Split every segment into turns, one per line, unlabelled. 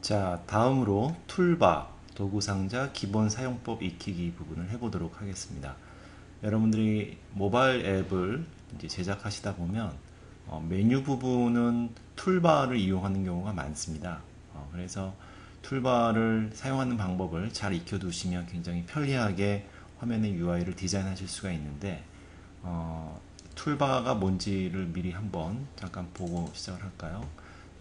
자, 다음으로 툴바, 도구상자 기본 사용법 익히기 부분을 해보도록 하겠습니다. 여러분들이 모바일 앱을 이제 제작하시다 보면 어, 메뉴 부분은 툴바를 이용하는 경우가 많습니다. 어, 그래서 툴바를 사용하는 방법을 잘 익혀 두시면 굉장히 편리하게 화면의 UI를 디자인하실 수가 있는데 어, 툴바가 뭔지를 미리 한번 잠깐 보고 시작을 할까요?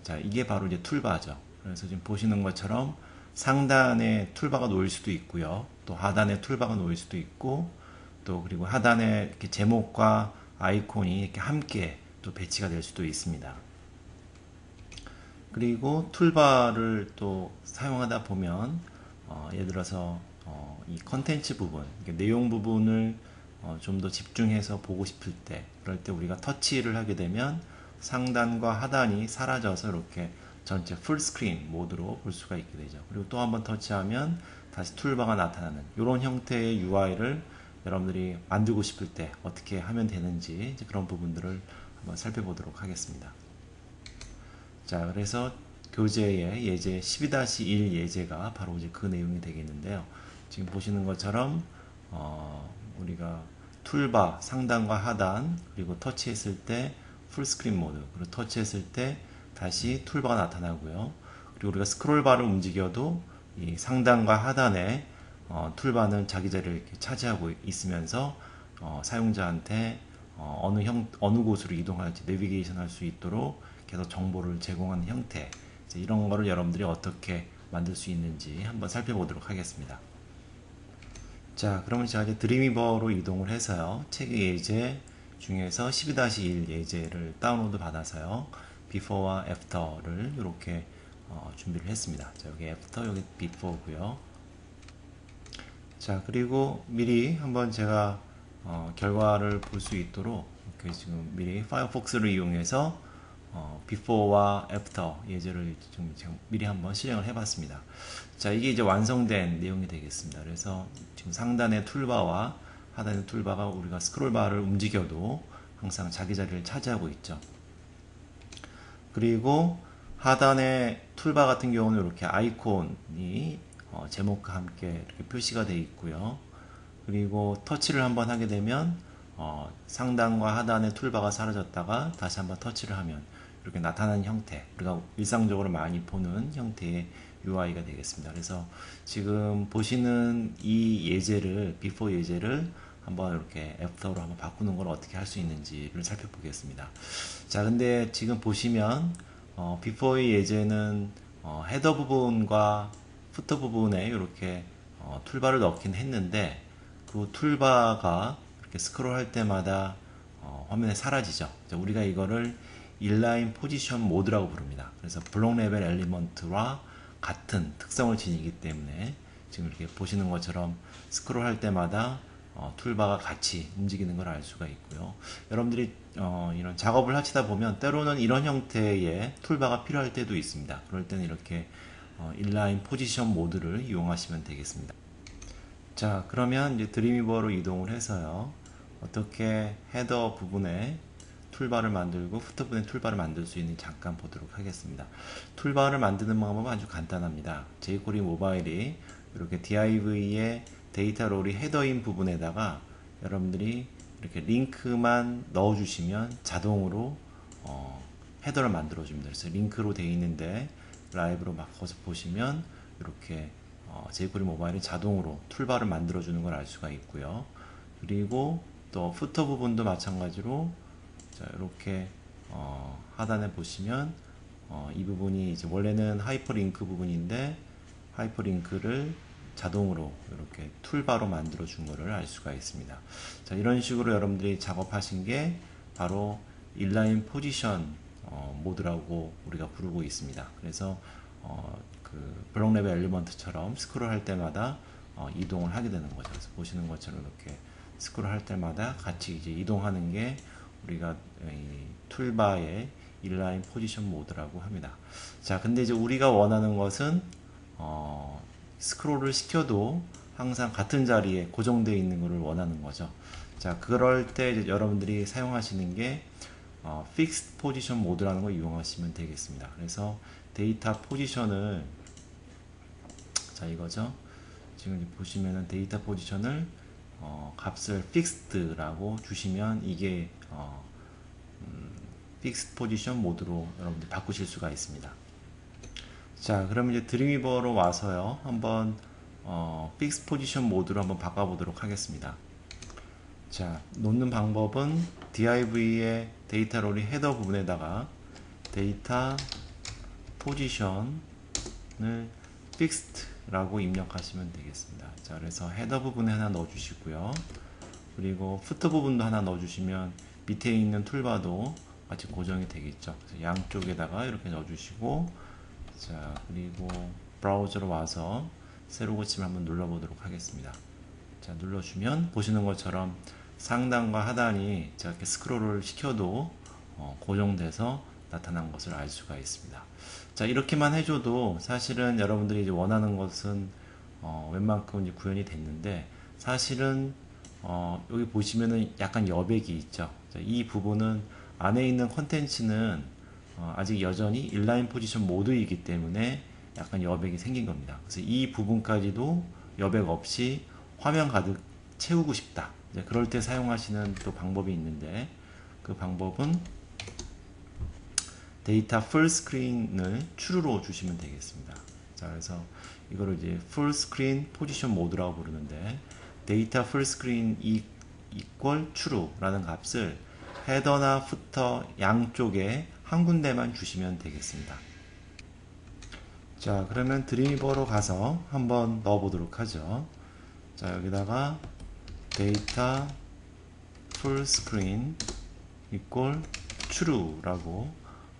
자, 이게 바로 이제 툴바죠. 그래서 지금 보시는 것처럼 상단에 툴바가 놓일 수도 있고요. 또 하단에 툴바가 놓일 수도 있고 또 그리고 하단에 이렇게 제목과 아이콘이 이렇게 함께 또 배치가 될 수도 있습니다. 그리고 툴바를 또 사용하다 보면 어, 예를 들어서 어, 이 컨텐츠 부분, 내용 부분을 어, 좀 더 집중해서 보고 싶을 때 그럴 때 우리가 터치를 하게 되면 상단과 하단이 사라져서 이렇게 전체 풀스크린 모드로 볼 수가 있게 되죠. 그리고 또 한번 터치하면 다시 툴바가 나타나는 이런 형태의 UI를 여러분들이 만들고 싶을 때 어떻게 하면 되는지 그런 부분들을 한번 살펴보도록 하겠습니다. 자, 그래서 교재의 예제 12-1 예제가 바로 이제 그 내용이 되겠는데요. 지금 보시는 것처럼 어, 우리가 툴바 상단과 하단 그리고 터치했을 때 풀스크린 모드 그리고 터치했을 때 다시 툴바가 나타나고요. 그리고 우리가 스크롤바를 움직여도 이 상단과 하단에 어, 툴바는 자기 자리를 차지하고 있으면서 어, 사용자한테 어, 어느 형 어느 곳으로 이동할지 내비게이션 할 수 있도록 계속 정보를 제공하는 형태 이런 거를 여러분들이 어떻게 만들 수 있는지 한번 살펴보도록 하겠습니다. 자, 그러면 제가 이제 드림이버로 이동을 해서요. 책 예제 중에서 12-1 예제를 다운로드 받아서요. Before와 after를 이렇게 어, 준비를 했습니다. 자, 여기 after, 여기 before고요. 자, 그리고 미리 한번 제가 어, 결과를 볼 수 있도록 이렇게 지금 미리 파이어폭스를 이용해서 어, before와 after 예제를 좀 미리 한번 실행을 해봤습니다. 자, 이게 이제 완성된 내용이 되겠습니다. 그래서 지금 상단의 툴바와 하단의 툴바가 우리가 스크롤바를 움직여도 항상 자기 자리를 차지하고 있죠. 그리고 하단의 툴바 같은 경우는 이렇게 아이콘이 어, 제목과 함께 이렇게 표시가 되어 있고요. 그리고 터치를 한번 하게 되면 어, 상단과 하단의 툴바가 사라졌다가 다시 한번 터치를 하면 이렇게 나타나는 형태 우리가 일상적으로 많이 보는 형태의 UI가 되겠습니다. 그래서 지금 보시는 이 예제를 비포 예제를 한번 이렇게 애프터로 한번 바꾸는 걸 어떻게 할 수 있는지를 살펴보겠습니다. 자, 근데 지금 보시면 어, 비포의 예제는 어, 헤더 부분과 후터 부분에 이렇게 어, 툴바를 넣긴 했는데 그 툴바가 이렇게 스크롤 할 때마다 어, 화면에 사라지죠. 우리가 이거를 인라인 포지션 모드라고 부릅니다. 그래서 블록 레벨 엘리먼트와 같은 특성을 지니기 때문에 지금 이렇게 보시는 것처럼 스크롤 할 때마다 어, 툴바가 같이 움직이는 걸 알 수가 있고요. 여러분들이 어, 이런 작업을 하시다 보면 때로는 이런 형태의 툴바가 필요할 때도 있습니다. 그럴 때는 이렇게 어, 인라인 포지션 모드를 이용하시면 되겠습니다. 자 그러면 이제 드림이버로 이동을 해서요. 어떻게 헤더 부분에 툴바를 만들고 후터분의 툴바를 만들 수 있는지 잠깐 보도록 하겠습니다. 툴바를 만드는 방법은 아주 간단합니다. 제이코리 모바일이 이렇게 DIV의 데이터 롤이 헤더인 부분에다가 여러분들이 이렇게 링크만 넣어주시면 자동으로 어, 헤더를 만들어 줍니다. 그래서 링크로 되어 있는데 라이브로 바꿔서 보시면 이렇게 어, 제이코리 모바일이 자동으로 툴바를 만들어 주는 걸 알 수가 있고요. 그리고 또 후터 부분도 마찬가지로 자, 이렇게 어, 하단에 보시면 어, 이 부분이 이제 원래는 하이퍼링크 부분인데 하이퍼링크를 자동으로 이렇게 툴바로 만들어 준 거를 알 수가 있습니다. 자, 이런 식으로 여러분들이 작업하신 게 바로 인라인 포지션 어, 모드라고 우리가 부르고 있습니다. 그래서 어, 그 블록 레벨 엘리먼트처럼 스크롤 할 때마다 어, 이동을 하게 되는 거죠. 그래서 보시는 것처럼 이렇게 스크롤 할 때마다 같이 이제 이동하는 게 우리가 툴바의 인라인 포지션 모드라고 합니다. 자, 근데 이제 우리가 원하는 것은 어, 스크롤을 시켜도 항상 같은 자리에 고정되어 있는 것을 원하는 거죠. 자, 그럴 때 여러분들이 사용하시는 게 어, Fixed Position 모드라는 걸 이용하시면 되겠습니다. 그래서 데이터 포지션을 자 이거죠. 지금 보시면은 데이터 포지션을 어, 값을 fixed라고 주시면 이게 어, 음, fixed 포지션 모드로 여러분들 바꾸실 수가 있습니다. 자, 그러면 이제 드리버로 와서요. 한번 어, fixed 포지션 모드로 한번 바꿔보도록 하겠습니다. 자, 놓는 방법은 div의 데이터 롤이 헤더 부분에다가 데이터 포지션을 fixed라고 입력하시면 되겠습니다. 자, 그래서 헤더 부분에 하나 넣어주시고요. 그리고 푸터 부분도 하나 넣어주시면 밑에 있는 툴바도 같이 고정이 되겠죠. 양쪽에다가 이렇게 넣어주시고, 자, 그리고 브라우저로 와서 새로 고침을 한번 눌러보도록 하겠습니다. 자, 눌러주면 보시는 것처럼 상단과 하단이 이렇게 스크롤을 시켜도 어, 고정돼서 나타난 것을 알 수가 있습니다. 자, 이렇게만 해줘도 사실은 여러분들이 이제 원하는 것은 어, 웬만큼 이제 구현이 됐는데 사실은 어, 여기 보시면은 약간 여백이 있죠. 자, 이 부분은 안에 있는 컨텐츠는 어, 아직 여전히 인라인 포지션 모드이기 때문에 약간 여백이 생긴 겁니다. 그래서 이 부분까지도 여백 없이 화면 가득 채우고 싶다. 그럴 때 사용하시는 또 방법이 있는데 그 방법은 데이터 풀 스크린을 true로 주시면 되겠습니다. 자, 그래서 이거를 이제 풀 스크린 포지션 모드라고 부르는데 데이터 풀 스크린 이퀄 true라는 값을 헤더나 후터 양쪽에 한 군데만 주시면 되겠습니다. 자, 그러면 드리버로 가서 한번 넣어 보도록 하죠. 자, 여기다가 데이터 풀 스크린 이퀄 true라고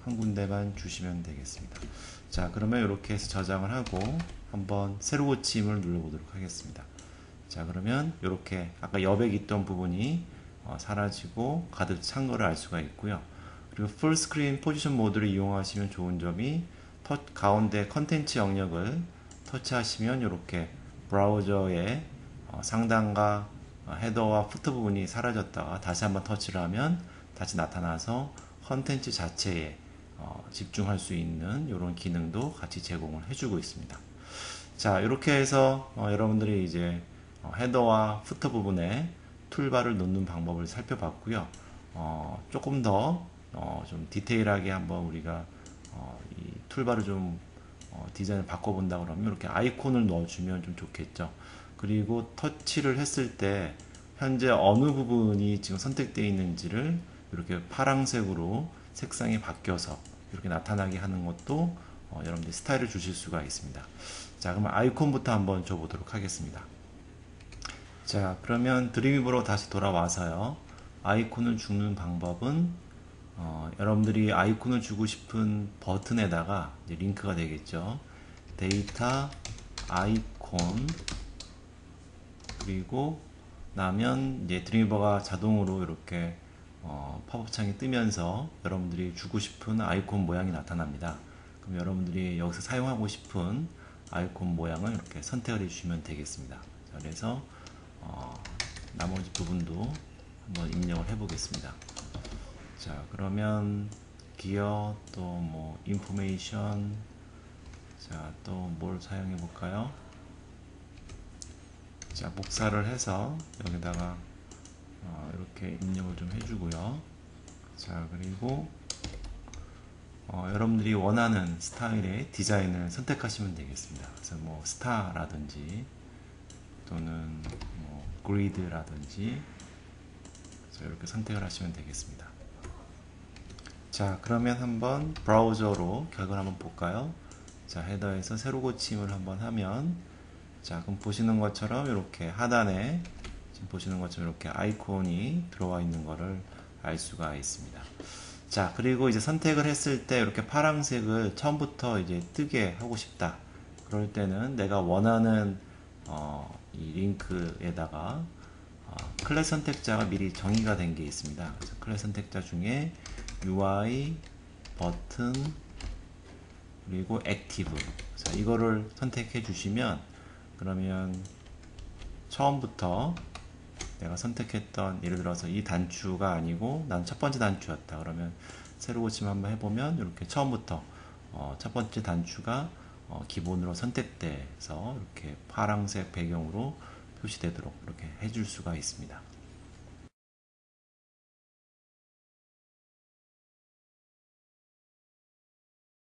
한 군데만 주시면 되겠습니다. 자, 그러면 이렇게 해서 저장을 하고 한번 새로 고침을 눌러보도록 하겠습니다. 자, 그러면 이렇게 아까 여백 있던 부분이 어, 사라지고 가득 찬 거를 알 수가 있고요. 그리고 풀 스크린 포지션 모드를 이용하시면 좋은 점이 터, 가운데 컨텐츠 영역을 터치하시면 이렇게 브라우저의 어, 상단과 어, 헤더와 푸트 부분이 사라졌다가 다시 한번 터치를 하면 다시 나타나서 컨텐츠 자체에 어, 집중할 수 있는 이런 기능도 같이 제공을 해주고 있습니다. 자, 이렇게 해서 어, 여러분들이 이제 어, 헤더와 푸터 부분에 툴바를 놓는 방법을 살펴봤고요. 어, 조금 더 좀 어, 디테일하게 한번 우리가 어, 이 툴바를 좀 디자인을 바꿔본다 그러면 이렇게 아이콘을 넣어주면 좀 좋겠죠. 그리고 터치를 했을 때 현재 어느 부분이 지금 선택되어 있는지를 이렇게 파랑색으로 색상이 바뀌어서 이렇게 나타나게 하는 것도 어, 여러분들 스타일을 주실 수가 있습니다. 자, 그러면 아이콘부터 한번 줘보도록 하겠습니다. 자, 그러면 드림입으로 다시 돌아와서요. 아이콘을 주는 방법은 어, 여러분들이 아이콘을 주고 싶은 버튼에다가 링크가 되겠죠. 데이터 아이콘 그리고 나면 이제 드림이버가 자동으로 이렇게 어, 팝업 창이 뜨면서 여러분들이 주고 싶은 아이콘 모양이 나타납니다. 그럼 여러분들이 여기서 사용하고 싶은 아이콘 모양을 이렇게 선택을 해주시면 되겠습니다. 자, 그래서 어, 나머지 부분도 한번 입력을 해보겠습니다. 자, 그러면 기어 또 뭐 인포메이션 자, 또 뭘 사용해 볼까요? 자, 복사를 해서 여기다가 어, 이렇게 입력을 좀 해주고요. 자, 그리고 어, 여러분들이 원하는 스타일의 디자인을 선택하시면 되겠습니다. 그래서 뭐 스타라든지 또는 뭐 그리드라든지 이렇게 선택을 하시면 되겠습니다. 자, 그러면 한번 브라우저로 결과를 한번 볼까요? 자, 헤더에서 새로 고침을 한번 하면 자, 그럼 보시는 것처럼 이렇게 하단에 지금 보시는 것처럼 이렇게 아이콘이 들어와 있는 것을 알 수가 있습니다. 자, 그리고 이제 선택을 했을 때 이렇게 파란색을 처음부터 이제 뜨게 하고 싶다. 그럴 때는 내가 원하는 어, 이 링크에다가 어, 클래스 선택자가 미리 정의가 된 게 있습니다. 그래서 클래스 선택자 중에 UI, 버튼, 그리고 액티브. 자, 이거를 선택해 주시면 그러면 처음부터 내가 선택했던 예를 들어서 이 단추가 아니고 난 첫 번째 단추였다 그러면 새로 고침 한번 해보면 이렇게 처음부터 어, 첫 번째 단추가 어, 기본으로 선택돼서 이렇게 파랑색 배경으로 표시되도록 이렇게 해줄 수가 있습니다.